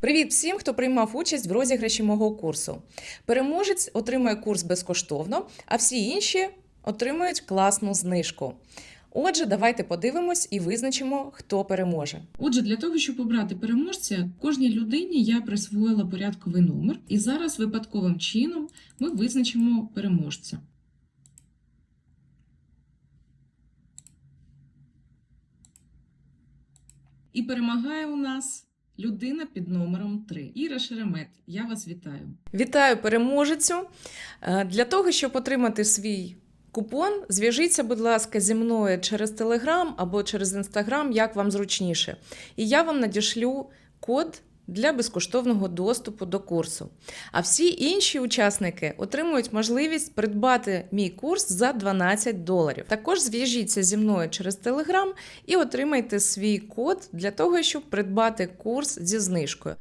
Привіт всім, хто приймав участь в розіграші мого курсу. Переможець отримує курс безкоштовно, а всі інші отримують класну знижку. Отже, давайте подивимось і визначимо, хто переможе. Отже, для того, щоб обрати переможця, кожній людині я присвоїла порядковий номер, і зараз випадковим чином ми визначимо переможця. І перемагає у нас людина під номером 3. Іра Шеремет, я вас вітаю. Вітаю переможецю! Е, Для того, щоб отримати свій купон, зв'яжіться, будь ласка, зі мною через Телеграм або через Інстаграм, як вам зручніше. І я вам надішлю код для безкоштовного доступу до курсу. А всі інші учасники отримують можливість придбати мій курс за 12 доларів. Також зв'яжіться зі мною через Телеграм і отримайте свій код для того, щоб придбати курс зі знижкою.